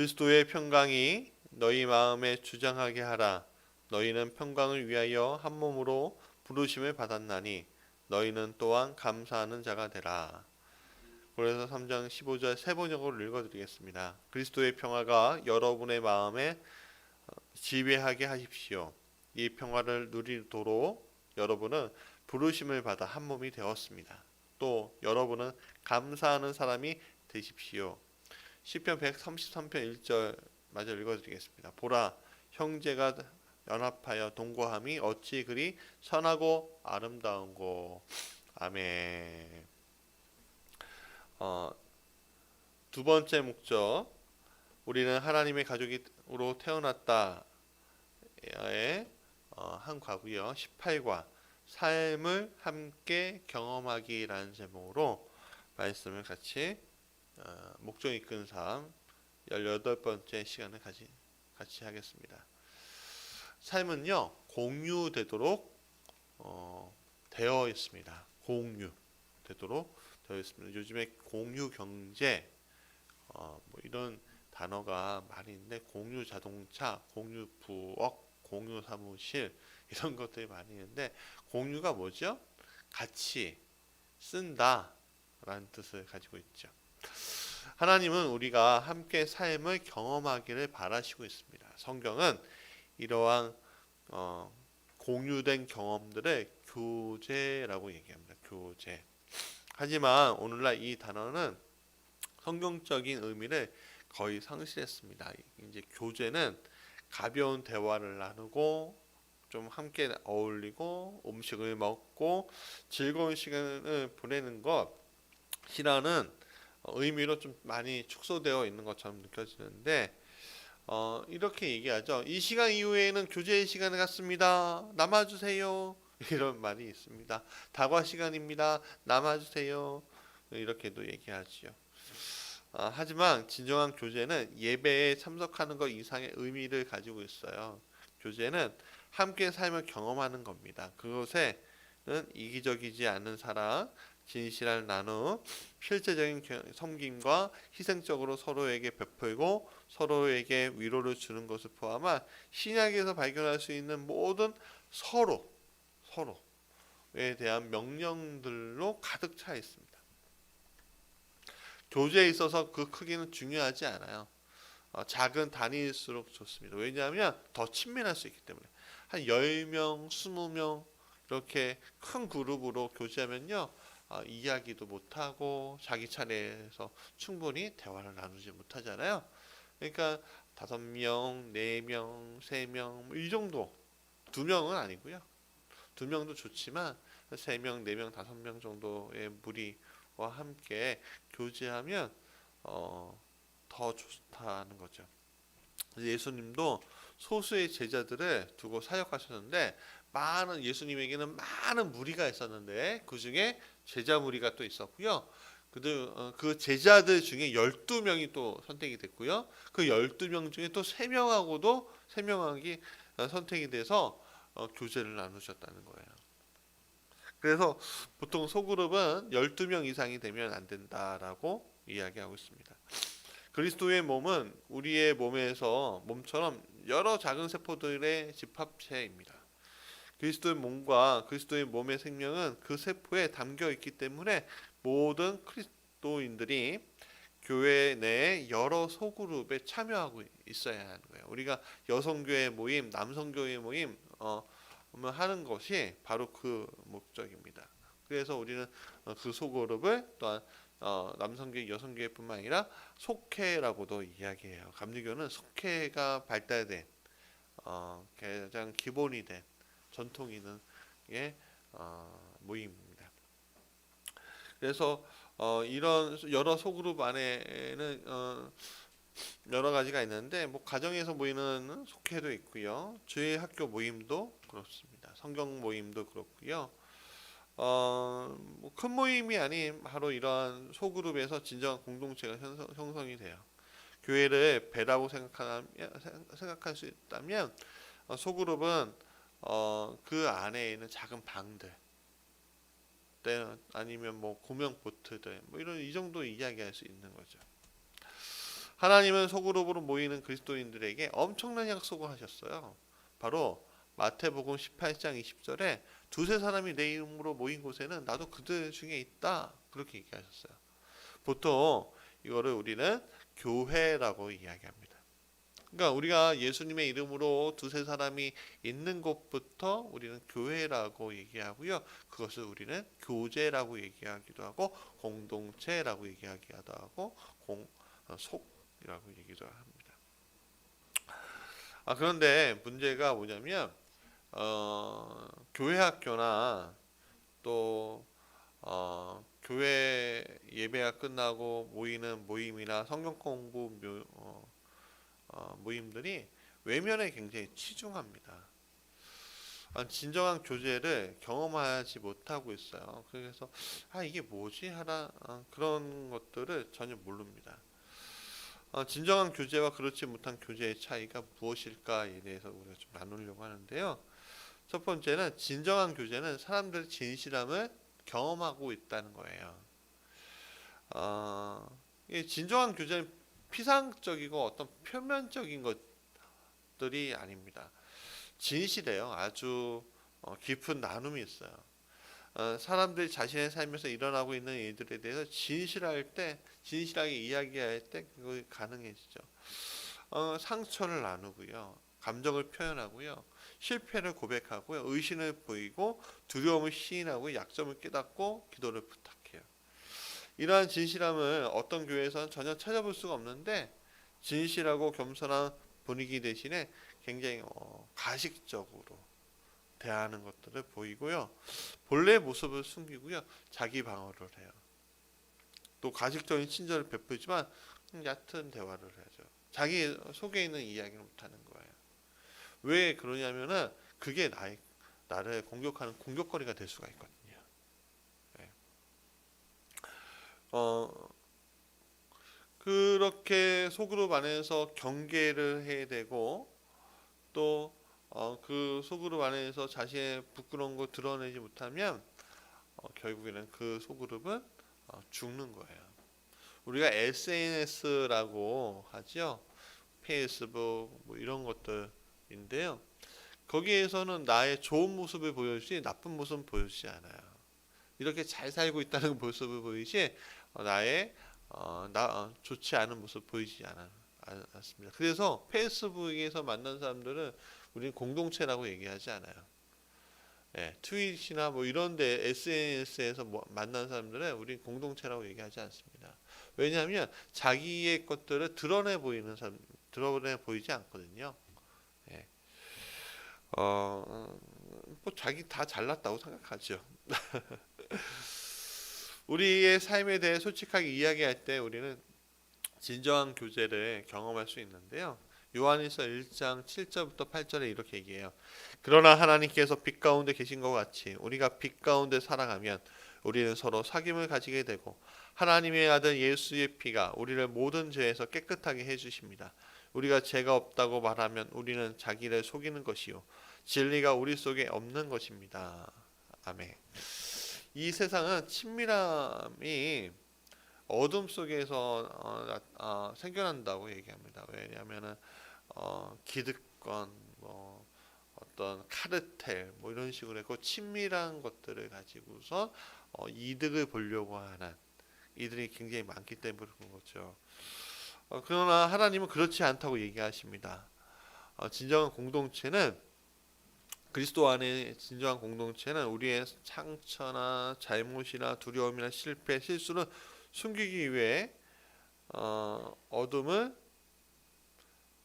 그리스도의 평강이 너희 마음에 주장하게 하라. 너희는 평강을 위하여 한 몸으로 부르심을 받았나니 너희는 또한 감사하는 자가 되라. 그래서 3장 15절 세 번역으로 읽어드리겠습니다. 그리스도의 평화가 여러분의 마음에 어, 지배하게 하십시오. 이 평화를 누리도록 여러분은 부르심을 받아 한 몸이 되었습니다. 또 여러분은 감사하는 사람이 되십시오. 시편 133편 1절 마저 읽어드리겠습니다. 보라 형제가 연합하여 동거함이 어찌 그리 선하고 아름다운고 아멘. 어, 두 번째 목적 우리는 하나님의 가족으로 태어났다의 어, 한 과고요. 18과 삶을 함께 경험하기라는 제목으로 말씀을 같이 어, 목적 이끈 삶 18번째 시간을 같이, 같이 하겠습니다. 삶은요 공유되도록 어, 되어 있습니다. 공유되도록 되어 있습니다. 요즘에 공유 경제 어, 뭐 이런 단어가 많이 있는데 공유 자동차, 공유 부엌, 공유 사무실 이런 것들이 많이 있는데 공유가 뭐죠? 같이 쓴다라는 뜻을 가지고 있죠. 하나님은 우리가 함께 삶을 경험하기를 바라시고 있습니다. 성경은 이러한 어, 공유된 경험들을 교제라고 얘기합니다. 교제. 하지만 오늘날 이 단어는 성경적인 의미를 거의 상실했습니다. 이제 교제는 가벼운 대화를 나누고 좀 함께 어울리고 음식을 먹고 즐거운 시간을 보내는 것이라는 의미로 좀 많이 축소되어 있는 것처럼 느껴지는데 어, 이렇게 얘기하죠. 이 시간 이후에는 교제의 시간을 갖습니다. 남아주세요. 이런 말이 있습니다. 다과 시간입니다. 남아주세요. 이렇게도 얘기하지요. 아, 하지만 진정한 교제는 예배에 참석하는 것 이상의 의미를 가지고 있어요. 교제는 함께 삶을 경험하는 겁니다. 그것에는 이기적이지 않은 사랑, 진실한 나눔, 실제적인 겨- 섬김과 희생적으로 서로에게 베풀고 서로에게 위로를 주는 것을 포함한 신약에서 발견할 수 있는 모든 서로 서로에 대한 명령들로 가득 차 있습니다. 교제에 있어서 그 크기는 중요하지 않아요. 어, 작은 단위일수록 좋습니다. 왜냐하면 더 친밀할 수 있기 때문에 한 10명, 20명 이렇게 큰 그룹으로 교제하면요. 어, 이야기도 못하고 자기 차례에서 충분히 대화를 나누지 못하잖아요. 그러니까 다섯 명, 네 명, 세 명, 뭐이 정도 두 명은 아니고요. 두 명도 좋지만 세 명, 네 명, 다섯 명 정도의 무리와 함께 교제하면 어, 더 좋다는 거죠. 예수님도 소수의 제자들을 두고 사역하셨는데 많은 예수님에게는 많은 무리가 있었는데 그 중에 제자 무리가 또 있었고요. 그들 어, 그 제자들 중에 12명이 또 선택이 됐고요. 그 12명 중에 또 3명하고도 3명하기 선택이 돼서 어, 교제를 나누셨다는 거예요. 그래서 보통 소그룹은 12명 이상이 되면 안 된다라고 이야기하고 있습니다. 그리스도의 몸은 우리의 몸에서 몸처럼 여러 작은 세포들의 집합체입니다. 그리스도의 몸과 그리스도의 몸의 생명은 그 세포에 담겨 있기 때문에 모든 그리스도인들이 교회 내 여러 소그룹에 참여하고 있어야 하는 거예요. 우리가 여성교회 모임, 남성교회 모임 어, 하는 것이 바로 그 목적입니다. 그래서 우리는 어, 그 소그룹을 또한 어, 남성교회, 여성교회뿐만 아니라 속회라고도 이야기해요. 감리교는 속회가 발달된 어, 가장 기본이 된 전통 있는 게 어, 모임입니다. 그래서 어, 이런 여러 소그룹 안에는 어, 여러 가지가 있는데 뭐 가정에서 모이는 속회도 있고요. 주일 학교 모임도 그렇습니다. 성경 모임도 그렇고요. 어, 뭐 큰 모임이 아닌 바로 이러한 소그룹에서 진정한 공동체가 형성, 형성이 돼요. 교회를 배라고 생각하면 생각할 수 있다면 어, 소그룹은 어, 그 안에 있는 작은 방들 때 아니면 뭐 고명 보트들 뭐 이런 이 정도 이야기할 수 있는 거죠. 하나님은 소그룹으로 모이는 그리스도인들에게 엄청난 약속을 하셨어요. 바로 마태복음 18장 20절에 두세 사람이 내 이름으로 모인 곳에는 나도 그들 중에 있다. 그렇게 얘기하셨어요. 보통 이거를 우리는 교회라고 이야기합니다. 그러니까 우리가 예수님의 이름으로 두세 사람이 있는 곳부터 우리는 교회라고 얘기하고요. 그것을 우리는 교제라고 얘기하기도 하고 공동체라고 얘기하기도 하고 공 어, 속이라고 얘기도 합니다. 아 그런데 문제가 뭐냐면 어, 교회 학교나 또 어, 교회 예배가 끝나고 모이는 모임이나 성경 공부 묘, 어, 어, 모임들이 외면에 굉장히 치중합니다. 아, 진정한 교제를 경험하지 못하고 있어요. 그래서 아 이게 뭐지 하라 어, 그런 것들을 전혀 모릅니다. 어, 진정한 교제와 그렇지 못한 교제의 차이가 무엇일까에 대해서 우리가 좀 나누려고 하는데요. 첫 번째는 진정한 교제는 사람들의 진실함을 경험하고 있다는 거예요. 어, 이 진정한 교제는 피상적이고 어떤 표면적인 것들이 아닙니다. 진실해요. 아주 어, 깊은 나눔이 있어요. 어, 사람들이 자신의 삶에서 일어나고 있는 일들에 대해서 진실할 때, 진실하게 이야기할 때 그거 가능해지죠. 어, 상처를 나누고요, 감정을 표현하고요, 실패를 고백하고요, 의심을 보이고 두려움을 시인하고 약점을 깨닫고 기도를 부탁해요. 이러한 진실함을 어떤 교회에서는 전혀 찾아볼 수가 없는데 진실하고 겸손한 분위기 대신에 굉장히 어, 가식적으로 대하는 것들을 보이고요. 본래 모습을 숨기고요. 자기 방어를 해요. 또 가식적인 친절을 베풀지만 얕은 대화를 하죠. 자기 속에 있는 이야기를 못하는 거예요. 왜 그러냐면은 그게 나의 나를 공격하는 공격거리가 될 수가 있거든요. 네. 어 그렇게 속으로 안에서 경계를 해야 되고 또 어, 그 소그룹 안에서 자신의 부끄러운 거 드러내지 못하면 어, 결국에는 그 소그룹은 어, 죽는 거예요. 우리가 SNS라고 하죠. 페이스북 뭐 이런 것들인데요. 거기에서는 나의 좋은 모습을 보여주지 나쁜 모습은 보여주지 않아요. 이렇게 잘 살고 있다는 모습을 보이지 어, 나의 어, 나 어, 좋지 않은 모습 보이지 않아, 않습니다. 그래서 페이스북에서 만난 사람들은 우리는 공동체라고 얘기하지 않아요. 예, 트윗이나 뭐 이런데 SNS에서 뭐 만난 사람들은 우리 공동체라고 얘기하지 않습니다. 왜냐하면 자기의 것들을 드러내 보이는 사람, 드러내 보이지 않거든요. 예. 어, 뭐 자기 다 잘났다고 생각하죠. 우리의 삶에 대해 솔직하게 이야기할 때 우리는 진정한 교제를 경험할 수 있는데요. 요한일서 1장 7절부터 8절에 이렇게 얘기해요. 그러나 하나님께서 빛 가운데 계신 것 같이 우리가 빛 가운데 살아가면 우리는 서로 사귐을 가지게 되고 하나님의 아들 예수의 피가 우리를 모든 죄에서 깨끗하게 해 주십니다. 우리가 죄가 없다고 말하면 우리는 자기를 속이는 것이요 진리가 우리 속에 없는 것입니다. 아멘. 이 세상은 친밀함이 어둠 속에서 어, 어, 생겨난다고 얘기합니다. 왜냐하면은 어, 기득권, 뭐 어떤 카르텔, 뭐 이런 식으로 했고 친밀한 것들을 가지고서 어, 이득을 보려고 하는 이들이 굉장히 많기 때문에 그런 거죠. 어, 그러나 하나님은 그렇지 않다고 얘기하십니다. 어, 진정한 공동체는 그리스도 안에 진정한 공동체는 우리의 상처나 잘못이나 두려움이나 실패, 실수를 숨기기 위해 어, 어둠을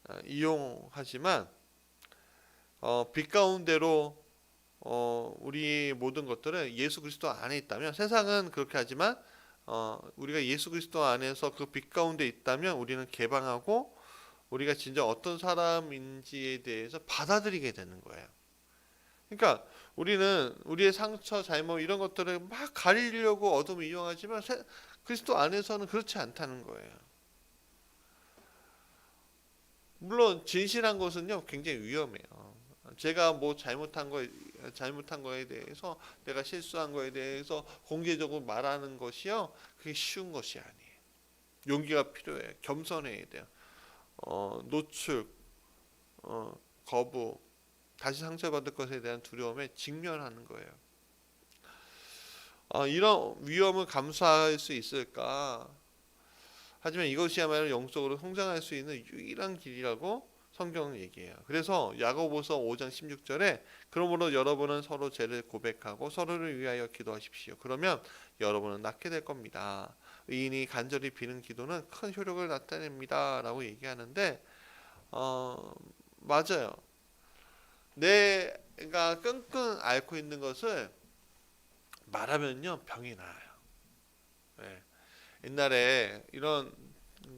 어, 이용하지만 어, 빛 가운데로 어, 우리 모든 것들은 예수 그리스도 안에 있다면 세상은 그렇게 하지만 어, 우리가 예수 그리스도 안에서 그 빛 가운데 있다면 우리는 개방하고 우리가 진짜 어떤 사람인지에 대해서 받아들이게 되는 거예요. 그러니까 우리는 우리의 상처, 잘못 이런 것들을 막 가리려고 어둠을 이용하지만 세, 그리스도 안에서는 그렇지 않다는 거예요. 물론 진실한 것은요 굉장히 위험해요. 제가 뭐 잘못한 거 잘못한 거에 대해서 내가 실수한 거에 대해서 공개적으로 말하는 것이요 그게 쉬운 것이 아니에요. 용기가 필요해요. 겸손해야 돼요. 어, 노출, 어, 거부, 다시 상처받을 것에 대한 두려움에 직면하는 거예요. 어, 이런 위험을 감수할 수 있을까? 하지만 이것이야말로 영적으로 성장할 수 있는 유일한 길이라고 성경은 얘기해요. 그래서 야고보서 5장 16절에 그러므로 여러분은 서로 죄를 고백하고 서로를 위하여 기도하십시오. 그러면 여러분은 낫게 될 겁니다. 의인이 간절히 비는 기도는 큰 효력을 나타냅니다라고 얘기하는데 어, 맞아요. 내가 끙끙 앓고 있는 것을 말하면요 병이 나요. 네. 옛날에 이런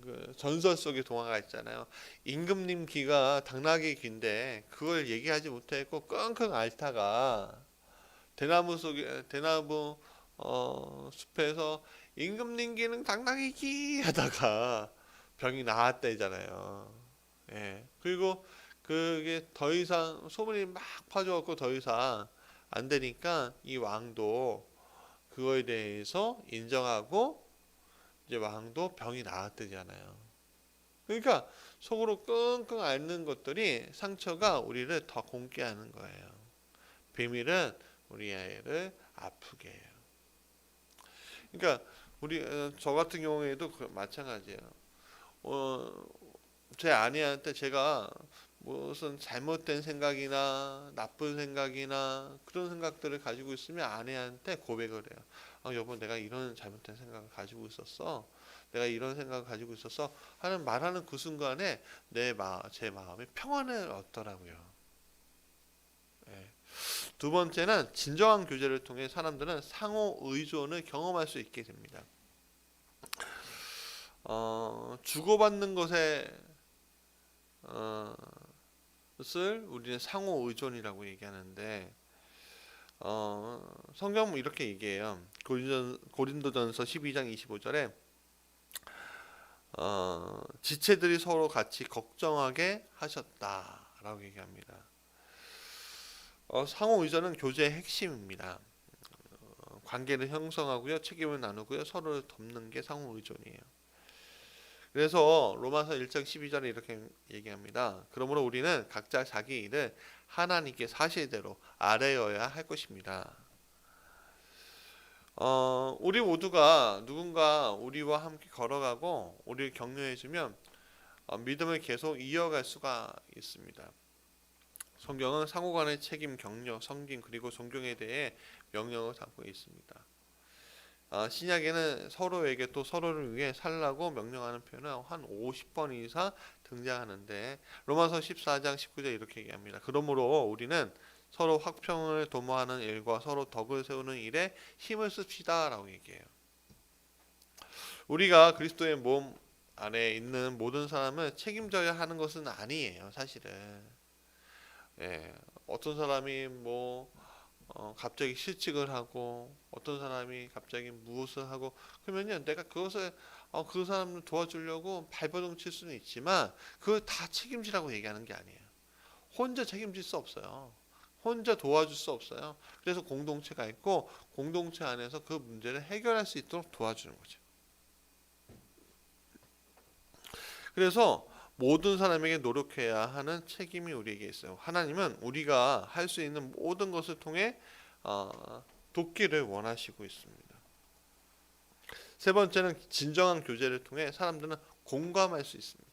그 전설 속의 동화가 있잖아요. 임금님 귀가 당나귀 귀인데 그걸 얘기하지 못했고 끙끙 앓다가 대나무 속에 대나무 어, 숲에서 임금님 귀는 당나귀 귀 하다가 병이 나았다잖아요. 예. 그리고 그게 더 이상 소문이 막 퍼져갖고 더 이상 안 되니까 이 왕도 그거에 대해서 인정하고 이제 왕도 병이 나았대잖아요. 그러니까 속으로 끙끙 앓는 것들이 상처가 우리를 더 곰게 하는 거예요. 비밀은 우리 아이를 아프게 해요. 그러니까 우리 어, 저 같은 경우에도 그 마찬가지예요. 어, 제 아내한테 제가 무슨 잘못된 생각이나 나쁜 생각이나 그런 생각들을 가지고 있으면 아내한테 고백을 해요. 아, 여보, 내가 이런 잘못된 생각을 가지고 있었어. 내가 이런 생각을 가지고 있었어. 하는 말하는 그 순간에 내 마, 제 마음이 평안을 얻더라고요. 예. 두 번째는 진정한 교제를 통해 사람들은 상호 의존을 경험할 수 있게 됩니다. 어, 주고받는 것에 어, 것을 우리는 상호 의존이라고 얘기하는데 어, 성경은 이렇게 얘기해요. 고린도, 고린도 전서 12장 25절에 어, 지체들이 서로 같이 걱정하게 하셨다라고 얘기합니다. 어, 상호 의존은 교제의 핵심입니다. 어, 관계를 형성하고요, 책임을 나누고요, 서로를 돕는 게 상호 의존이에요. 그래서 로마서 1장 12절에 이렇게 얘기합니다. 그러므로 우리는 각자 자기 일을 하나님께 사실대로 아뢰어야 할 것입니다. 어, 우리 모두가 누군가 우리와 함께 걸어가고 우리를 격려해주면 어, 믿음을 계속 이어갈 수가 있습니다. 성경은 상호간의 책임, 격려, 섬김 그리고 존경에 대해 명령을 담고 있습니다. 어, 신약에는 서로에게 또 서로를 위해 살라고 명령하는 표현은 한 50번 이상 등장하는데 로마서 14장 19절 이렇게 얘기합니다. 그러므로 우리는 서로 확평을 도모하는 일과 서로 덕을 세우는 일에 힘을 씁시다라고 얘기해요. 우리가 그리스도의 몸 안에 있는 모든 사람을 책임져야 하는 것은 아니에요, 사실은. 예, 어떤 사람이 뭐 어, 갑자기 실직을 하고 어떤 사람이 갑자기 무엇을 하고 그러면요 내가 그것을 어, 그 사람을 도와주려고 발버둥 칠 수는 있지만 그걸 다 책임지라고 얘기하는 게 아니에요. 혼자 책임질 수 없어요. 혼자 도와줄 수 없어요. 그래서 공동체가 있고 공동체 안에서 그 문제를 해결할 수 있도록 도와주는 거죠. 그래서 모든 사람에게 노력해야 하는 책임이 우리에게 있어요. 하나님은 우리가 할 수 있는 모든 것을 통해 어, 돕기를 원하시고 있습니다. 세 번째는 진정한 교제를 통해 사람들은 공감할 수 있습니다.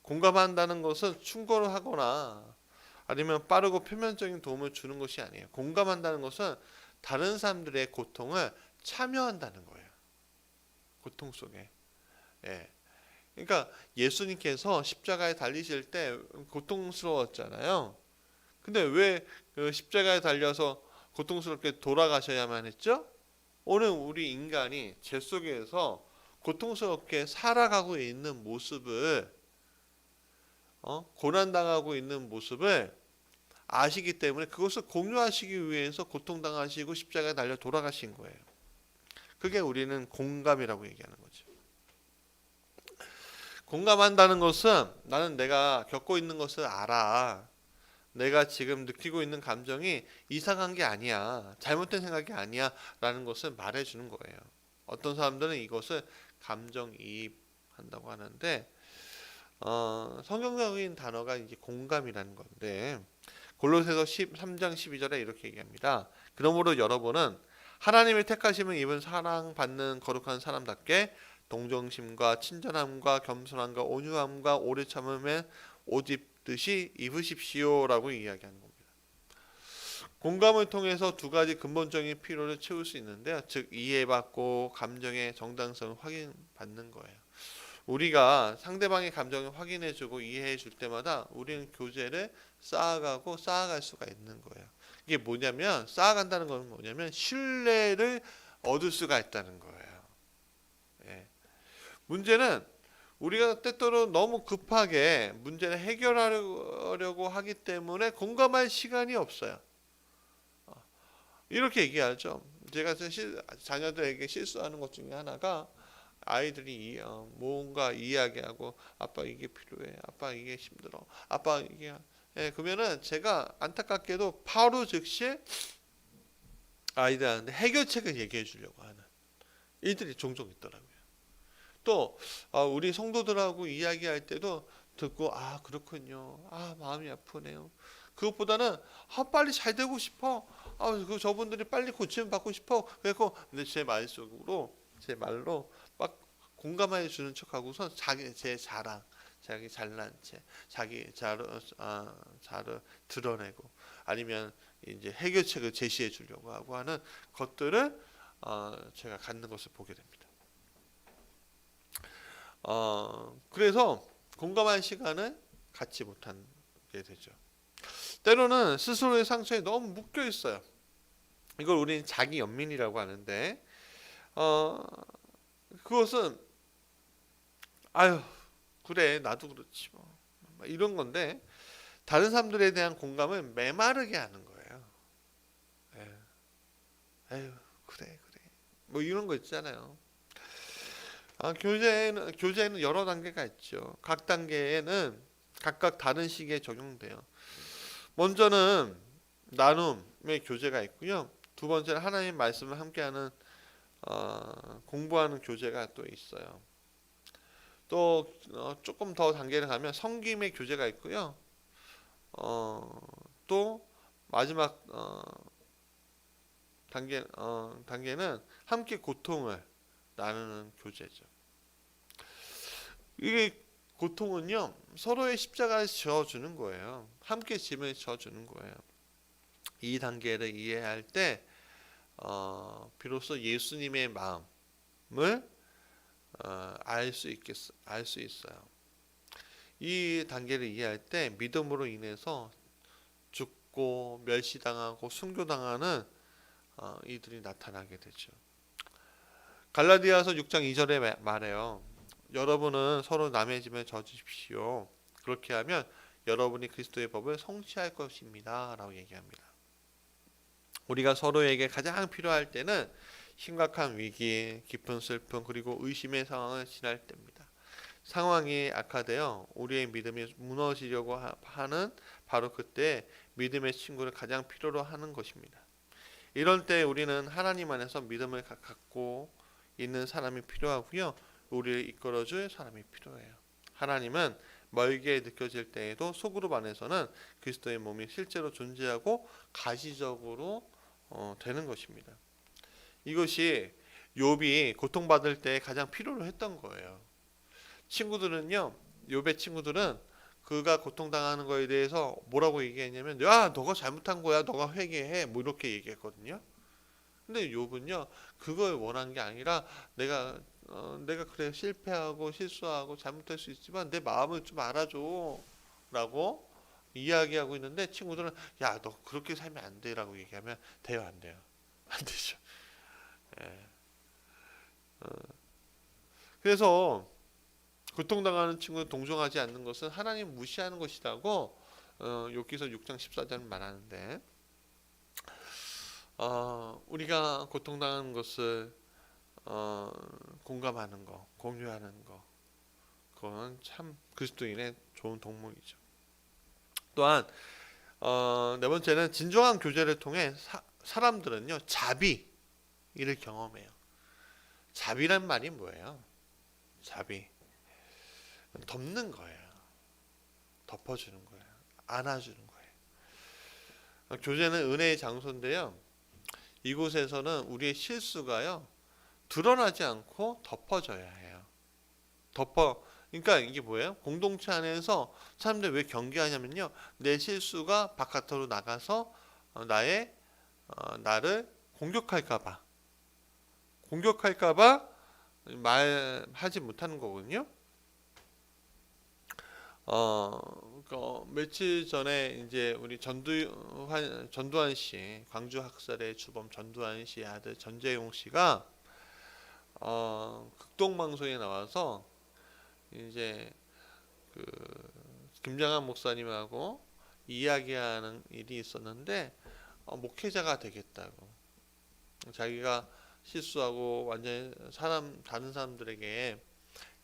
공감한다는 것은 충고를 하거나 아니면 빠르고 표면적인 도움을 주는 것이 아니에요. 공감한다는 것은 다른 사람들의 고통을 참여한다는 거예요. 고통 속에. 예. 그러니까 예수님께서 십자가에 달리실 때 고통스러웠잖아요. 근데 왜 그 십자가에 달려서 고통스럽게 돌아가셔야만 했죠? 오늘 우리 인간이 죄 속에서 고통스럽게 살아가고 있는 모습을 어? 고난당하고 있는 모습을 아시기 때문에 그것을 공유하시기 위해서 고통당하시고 십자가에 달려 돌아가신 거예요. 그게 우리는 공감이라고 얘기하는 거죠. 공감한다는 것은 나는 내가 겪고 있는 것을 알아. 내가 지금 느끼고 있는 감정이 이상한 게 아니야. 잘못된 생각이 아니야. 라는 것을 말해주는 거예요. 어떤 사람들은 이것을 감정이입한다고 하는데, 어, 성경적인 단어가 이제 공감이라는 건데 골로새서 13장 12절에 이렇게 얘기합니다. 그러므로 여러분은 하나님의 택하심을 입은 사랑받는 거룩한 사람답게 동정심과 친절함과 겸손함과 온유함과 오래 참음에 옷 입듯이 입으십시오라고 이야기하는 겁니다. 공감을 통해서 두 가지 근본적인 필요를 채울 수 있는데요. 즉 이해받고 감정의 정당성을 확인받는 거예요. 우리가 상대방의 감정을 확인해주고 이해해줄 때마다 우리는 교제를 쌓아가고 쌓아갈 수가 있는 거예요. 이게 뭐냐면 쌓아간다는 건 뭐냐면 신뢰를 얻을 수가 있다는 거예요. 예. 문제는 우리가 때때로 너무 급하게 문제를 해결하려고 하기 때문에 공감할 시간이 없어요. 어, 이렇게 얘기하죠. 제가 실, 자녀들에게 실수하는 것 중에 하나가 아이들이 이- 어, 뭔가 이야기하고 아빠 이게 필요해, 아빠 이게 힘들어, 아빠 이게 예, 그러면은 제가 안타깝게도 바로 즉시 아이들한테 해결책을 얘기해 주려고 하는 일들이 종종 있더라고요. 또 아, 우리 성도들하고 이야기할 때도 듣고 아 그렇군요. 아 마음이 아프네요. 그것보다는 아 빨리 잘 되고 싶어. 아그 저분들이 빨리 고침 받고 싶어. 그래서 근데 제 말 속으로 제 말로 막 공감해 주는 척하고서 자기 제 자랑, 자기 잘난 체, 자기 자를 아, 자를 드러내고 아니면 이제 해결책을 제시해 주려고 하고 하는 것들을 어, 제가 갖는 것을 보게 됩니다. 어, 그래서 공감할 시간을 갖지 못하게 되죠. 때로는 스스로의 상처에 너무 묶여 있어요. 이걸 우리는 자기 연민이라고 하는데, 어, 그것은 아유 그래 나도 그렇지 뭐 이런 건데 다른 사람들에 대한 공감을 메마르게 하는 거예요. 예. 에휴 그래 그래 뭐 이런 거 있잖아요. 아, 교재는 교재는 여러 단계가 있죠. 각 단계에는 각각 다른 시기에 적용돼요. 먼저는 나눔의 교재가 있고요. 두 번째는 하나님 말씀을 함께하는 어, 공부하는 교재가 또 있어요. 또 어, 조금 더 단계를 가면 성김의 교재가 있고요. 어, 또 마지막 어, 단계 어, 단계는 함께 고통을 나누는 교재죠. 이게 고통은요 서로의 십자가를 지어주는 거예요. 함께 짐을 져주는 거예요. 이 단계를 이해할 때 어, 비로소 예수님의 마음을 어, 알수 있겠 알수 있어요. 이 단계를 이해할 때 믿음으로 인해서 죽고 멸시당하고 순교당하는 어, 이들이 나타나게 되죠. 갈라디아서 6장 2절에 말해요. 여러분은 서로 남의 짐을 져주십시오. 그렇게 하면 여러분이 그리스도의 법을 성취할 것입니다 라고 얘기합니다. 우리가 서로에게 가장 필요할 때는 심각한 위기, 깊은 슬픔 그리고 의심의 상황을 지날 때입니다. 상황이 악화되어 우리의 믿음이 무너지려고 하는 바로 그때 믿음의 친구를 가장 필요로 하는 것입니다. 이럴 때 우리는 하나님 안에서 믿음을 갖고 있는 사람이 필요하고요. 우리를 이끌어줄 사람이 필요해요. 하나님은 멀게 느껴질 때에도 속으로 안에서는 그리스도의 몸이 실제로 존재하고 가시적으로 어, 되는 것입니다. 이것이 욥이 고통받을 때 가장 필요로 했던 거예요. 친구들은요, 욥의 친구들은 그가 고통당하는 거에 대해서 뭐라고 얘기했냐면, 야, 너가 잘못한 거야, 너가 회개해, 뭐 이렇게 얘기했거든요. 근데 욥은요, 그걸 원한 게 아니라 내가 어, 내가 그래 실패하고 실수하고 잘못할 수 있지만 내 마음을 좀 알아줘라고 이야기하고 있는데 친구들은 야, 너 그렇게 살면 안 돼라고 얘기하면 돼요, 안 돼요, 안 되죠. 예. 어. 그래서 고통당하는 친구를 동정하지 않는 것은 하나님 무시하는 것이라고 어, 욥기서 6장 14절은 말하는데 어, 우리가 고통당하는 것을 어, 공감하는 거, 공유하는 거, 그건 참 그리스도인의 좋은 덕목이죠. 또한 어, 네 번째는 진정한 교제를 통해 사, 사람들은요 자비 이를 경험해요. 자비란 말이 뭐예요? 자비 덮는 거예요. 덮어주는 거예요. 안아주는 거예요. 어, 교제는 은혜의 장소인데요. 이곳에서는 우리의 실수가요 드러나지 않고 덮어져야 해요. 덮어. 그러니까 이게 뭐예요? 공동체 안에서 사람들이 왜 경계하냐면요. 내 실수가 바깥으로 나가서 어, 나의 어, 나를 공격할까봐 공격할까봐 말하지 못하는 거거든요. 어, 그 며칠 전에 이제 우리 전두환 전두환 씨 광주 학살의 주범 전두환 씨의 아들 전재용 씨가 어, 극동 방송에 나와서 이제 그 김장한 목사님하고 이야기하는 일이 있었는데 어, 목회자가 되겠다고. 자기가 실수하고 완전 사람 다른 사람들에게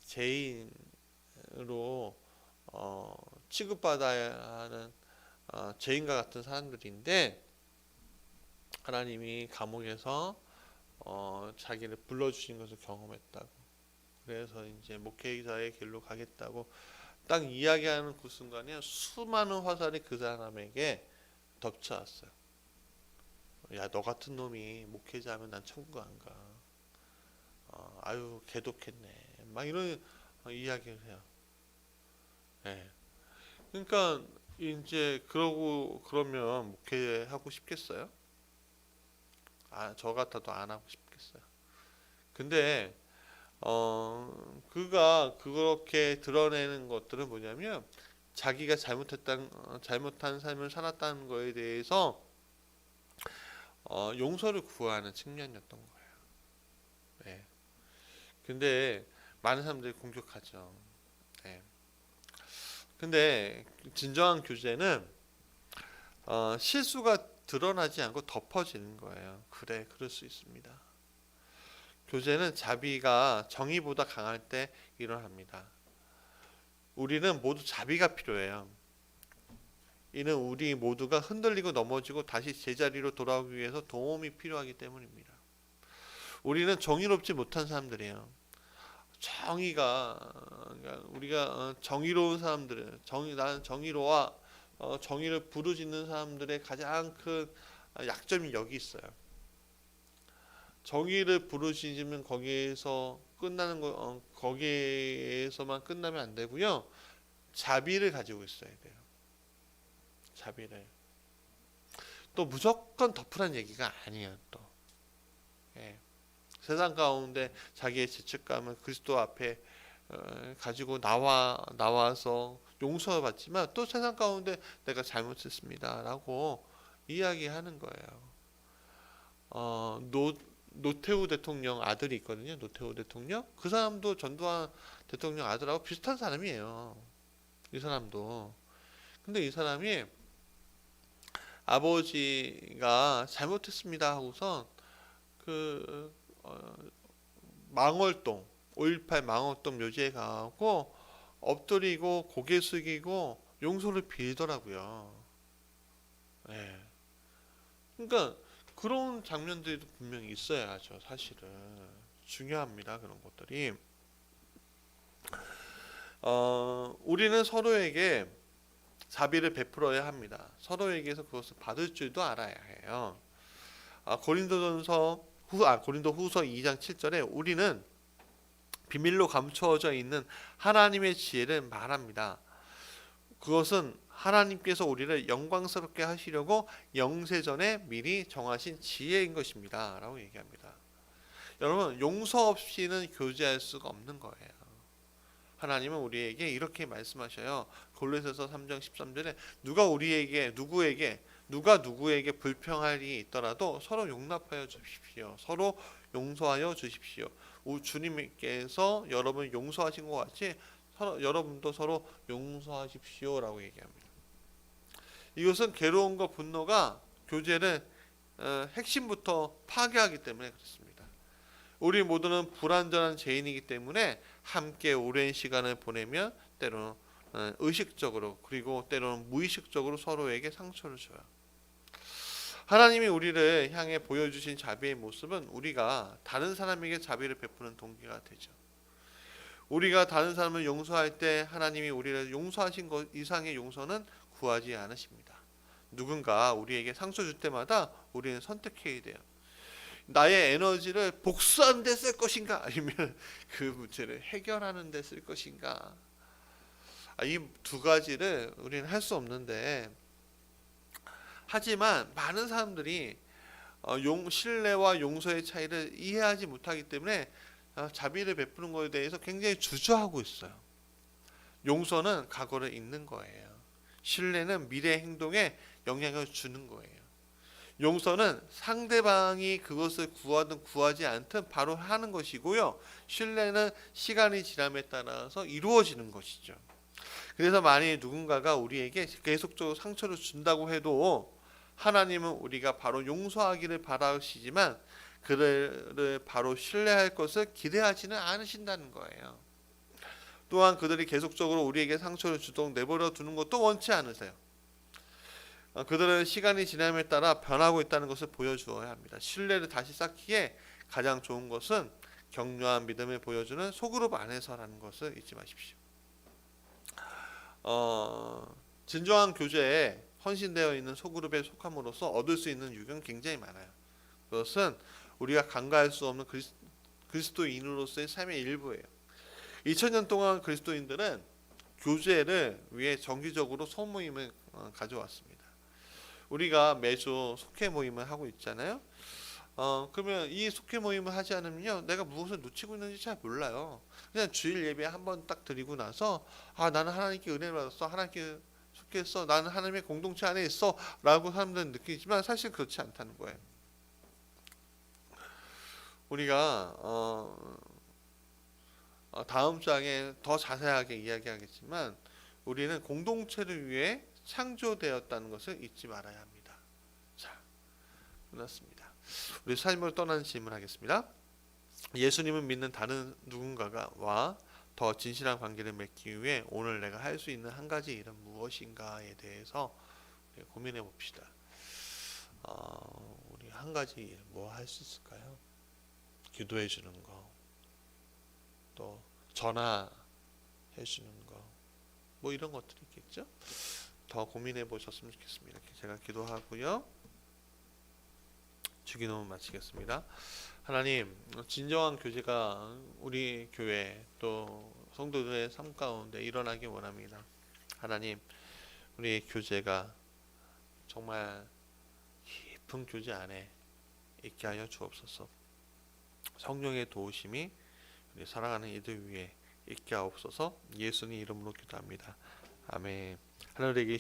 죄인으로 어, 취급받아야 하는 어, 죄인과 같은 사람들인데 하나님이 감옥에서 어, 자기를 불러주신 것을 경험했다고 그래서 이제 목회자의 길로 가겠다고 딱 이야기하는 그 순간에 수많은 화살이 그 사람에게 덮쳐왔어요. 야 너 같은 놈이 목회자 하면 난 천국 안 가. 어, 아유 개독했네. 막 이런 어, 이야기를 해요. 예. 그러니까 이제 그러고 그러면 목회하고 싶겠어요? 아, 저 같아도 안 하고 싶겠어요. 근데 어 그가 그렇게 드러내는 것들은 뭐냐면 자기가 잘못했던 어, 잘못한 삶을 살았다는 거에 대해서 어, 용서를 구하는 측면이었던 거예요. 네. 근데 많은 사람들이 공격하죠. 네. 근데 진정한 교제는 어, 실수가 드러나지 않고 덮어지는 거예요. 그래, 그럴 수 있습니다. 교제는 자비가 정의보다 강할 때 일어납니다. 우리는 모두 자비가 필요해요. 이는 우리 모두가 흔들리고 넘어지고 다시 제자리로 돌아오기 위해서 도움이 필요하기 때문입니다. 우리는 정의롭지 못한 사람들이에요. 정의가 그러니까 우리가 어, 정의로운 사람들은 정의 나는 정의로와 어, 정의를 부르짖는 사람들의 가장 큰 약점이 여기 있어요. 정의를 부르짖으면 거기에서 끝나는 거 어, 거기에서만 끝나면 안 되고요. 자비를 가지고 있어야 돼요. 자비를. 또 무조건 덮으란 얘기가 아니에요. 또 예. 세상 가운데 자기의 죄책감을 그리스도 앞에 어, 가지고 나와 나와서 용서받지만 또 세상 가운데 내가 잘못했습니다라고 이야기하는 거예요. 어, 노 노태우 대통령 아들이 있거든요. 노태우 대통령 그 사람도 전두환 대통령 아들하고 비슷한 사람이에요. 이 사람도 근데 이 사람이 아버지가 잘못했습니다 하고선 그 어, 망월동 5.18 망월동 묘지에 가고 엎드리고 고개 숙이고 용서를 빌더라고요. 예. 그러니까 그런 장면들도 분명히 있어야죠. 사실은 중요합니다. 그런 것들이. 어, 우리는 서로에게 자비를 베풀어야 합니다. 서로에게서 그것을 받을 줄도 알아야 해요. 아, 고린도전서 후, 아, 고린도 후서 2장 7절에 우리는 비밀로 감추어져 있는 하나님의 지혜를 말합니다. 그것은 하나님께서 우리를 영광스럽게 하시려고 영세전에 미리 정하신 지혜인 것입니다. 라고 얘기합니다. 여러분, 용서 없이는 교제할 수가 없는 거예요. 하나님은 우리에게 이렇게 말씀하셔요. 골로새서 3장 13절에 누가 우리에게 누구에게 누가 누구에게 불평할 일이 있더라도 서로 용납하여 주십시오. 서로 용서하여 주십시오. 주님께서 여러분 용서하신 것 같이 서로, 여러분도 서로 용서하십시오라고 얘기합니다. 이것은 괴로움과 분노가 교제를 어, 핵심부터 파괴하기 때문에 그렇습니다. 우리 모두는 불완전한 죄인이기 때문에 함께 오랜 시간을 보내면 때로는 어, 의식적으로 그리고 때로는 무의식적으로 서로에게 상처를 줘요. 하나님이 우리를 향해 보여주신 자비의 모습은 우리가 다른 사람에게 자비를 베푸는 동기가 되죠. 우리가 다른 사람을 용서할 때 하나님이 우리를 용서하신 것 이상의 용서는 구하지 않으십니다. 누군가 우리에게 상처 줄 때마다 우리는 선택해야 돼요. 나의 에너지를 복수하는 데 쓸 것인가 아니면 그 문제를 해결하는 데 쓸 것인가 아, 이두 가지를 우리는 할 수 없는데 하지만 많은 사람들이 어, 용, 신뢰와 용서의 차이를 이해하지 못하기 때문에 어, 자비를 베푸는 것에 대해서 굉장히 주저하고 있어요. 용서는 과거를 잊는 거예요. 신뢰는 미래 행동에 영향을 주는 거예요. 용서는 상대방이 그것을 구하든 구하지 않든 바로 하는 것이고요. 신뢰는 시간이 지남에 따라서 이루어지는 것이죠. 그래서 만일 누군가가 우리에게 계속적으로 상처를 준다고 해도 하나님은 우리가 바로 용서하기를 바라시지만 그들을 바로 신뢰할 것을 기대하지는 않으신다는 거예요. 또한 그들이 계속적으로 우리에게 상처를 주도록 내버려 두는 것도 원치 않으세요. 어, 그들은 시간이 지남에 따라 변하고 있다는 것을 보여주어야 합니다. 신뢰를 다시 쌓기에 가장 좋은 것은 격려한 믿음을 보여주는 소그룹 안에서라는 것을 잊지 마십시오. 어, 진정한 교제에 헌신되어 있는 소그룹에 속함으로써 얻을 수 있는 유익은 굉장히 많아요. 그것은 우리가 간과할 수 없는 그리스, 그리스도인으로서의 삶의 일부예요. 2000년 동안 그리스도인들은 교제를 위해 정기적으로 소모임을 어, 가져왔습니다. 우리가 매주 속회 모임을 하고 있잖아요. 어 그러면 이 속회 모임을 하지 않으면요 내가 무엇을 놓치고 있는지 잘 몰라요. 그냥 주일 예배 한 번 딱 드리고 나서 아 나는 하나님께 은혜를 받았어 하나님께 속했어 나는 하나님의 공동체 안에 있어라고 사람들은 느끼지만 사실 그렇지 않다는 거예요. 우리가 어, 어, 다음 장에 더 자세하게 이야기하겠지만 우리는 공동체를 위해 창조되었다는 것을 잊지 말아야 합니다. 자, 끝났습니다. 우리 삶을 떠나는 질문하겠습니다. 예수님을 믿는 다른 누군가와 더 진실한 관계를 맺기 위해 오늘 내가 할 수 있는 한 가지 일은 무엇인가에 대해서 고민해 봅시다. 어, 우리 한 가지 일뭐할 수 있을까요? 기도해 주는 거, 또 전화해 주는 거, 뭐 이런 것들이 있겠죠? 더 고민해 보셨으면 좋겠습니다. 제가 기도하고요. 주기도문 마치겠습니다. 하나님, 진정한 교제가 우리 교회 또 성도들의 삶 가운데 일어나기 원합니다. 하나님, 우리의 교제가 정말 깊은 교제 안에 있게 하여 주옵소서. 성령의 도우심이 우리 사랑하는 이들 위해 있게 하옵소서. 예수님 이름으로 기도합니다. 아멘. 하늘에 계신